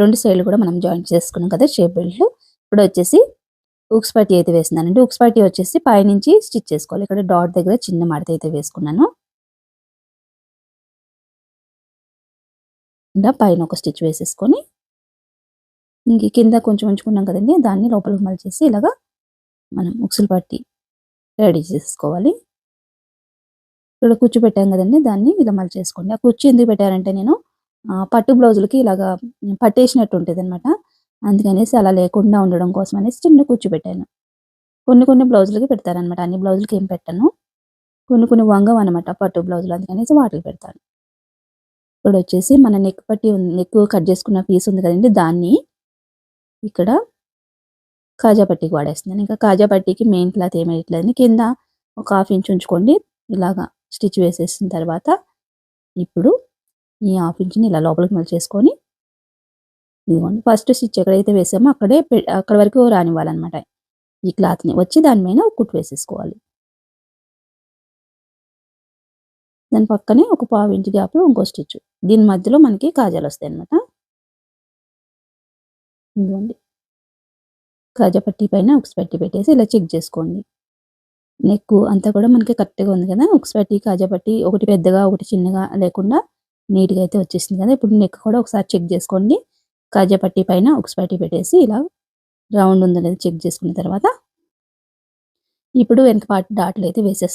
రెండు సైడ్లు కూడా మనం జాయిన్ చేసుకున్నాం కదా షేప్ బెల్ట్లు. ఇప్పుడు వచ్చేసి ఉక్స్ పట్టి అయితే వేస్తున్నానండి ఉక్స్ పట్టి వచ్చేసి పైనుంచి స్టిచ్ చేసుకోవాలి. ఇక్కడ డాట్ దగ్గర చిన్న మడత అయితే వేసుకున్నాను. ఇలా పైన ఒక స్టిచ్ వేసేసుకొని ఇంక కింద కొంచెం ఉంచుకున్నాం కదండి. దాన్ని లోపలికి మలిచేసి ఇలాగా మనం ఉక్సులు పట్టి రెడీ చేసుకోవాలి. ఇక్కడ కుచ్చు పెట్టాం కదండి. దాన్ని ఇలా మలిచేసుకోండి ఆ కుచ్చు ఎందుకు పెట్టారంటే నేను పట్టు బ్లౌజులకి ఇలాగా పట్టేసినట్టు ఉంటుంది అనమాట అందుకనేసి అలా లేకుండా ఉండడం కోసం అనేసి చిన్న కుచ్చు పెట్టాను. కొన్ని కొన్ని బ్లౌజులకి పెడతారనమాట అన్ని బ్లౌజులకి ఏం పెట్టాను. కొన్ని కొన్ని వంగం అనమాట పట్టు బ్లౌజులు అందుకనేసి వాటికి పెడతాను. ఇప్పుడు వచ్చేసి మన నెక్ పట్టి నెక్ కట్ చేసుకున్న పీస్ ఉంది కదండి దాన్ని ఇక్కడ కాజా పట్టీకి వాడేస్తున్నాను. ఇంకా కాజా పట్టీకి మెయిన్ క్లాత్ ఏమేయట్లేదని కింద ఒక హాఫ్ ఇంచ్ ఉంచుకోండి. ఇలాగా స్టిచ్ వేసేసిన తర్వాత ఇప్పుడు ఈ హాఫ్ ఇంచ్ని ఇలా లోపలికి మలిచేసుకొని ఇదిగోండి ఫస్ట్ స్టిచ్ ఎక్కడైతే వేసామో అక్కడే అక్కడ వరకు రానివ్వాలన్నమాట. ఈ క్లాత్ని వచ్చి దాని మీద ఒక కుట్టు వేసేసుకోవాలి. దాని పక్కనే ఒక పావు ఇంచు గ్యాప్లో ఇంకో స్టిచ్ దీని మధ్యలో మనకి కాజాలు వస్తాయి అన్నమాట ఇదిగోండి కాజాపట్టి పైన ఉక్స్ పట్టి పెట్టేసి ఇలా చెక్ చేసుకోండి. నెక్ అంతా కూడా మనకి కరెక్ట్గా ఉంది కదా? ఉక్స్ పట్టి కాజా పట్టి ఒకటి పెద్దగా ఒకటి చిన్నగా లేకుండా నీట్గా అయితే వచ్చేసింది కదా. ఇప్పుడు నెక్ కూడా ఒకసారి చెక్ చేసుకోండి. కాజా పట్టి పైన ఉక్స్ పట్టీ పెట్టేసి ఇలా రౌండ్ ఉందనేది చెక్ చేసుకున్న తర్వాత ఇప్పుడు వెనక పాటి డాట్లు అయితే వేసేస్తాం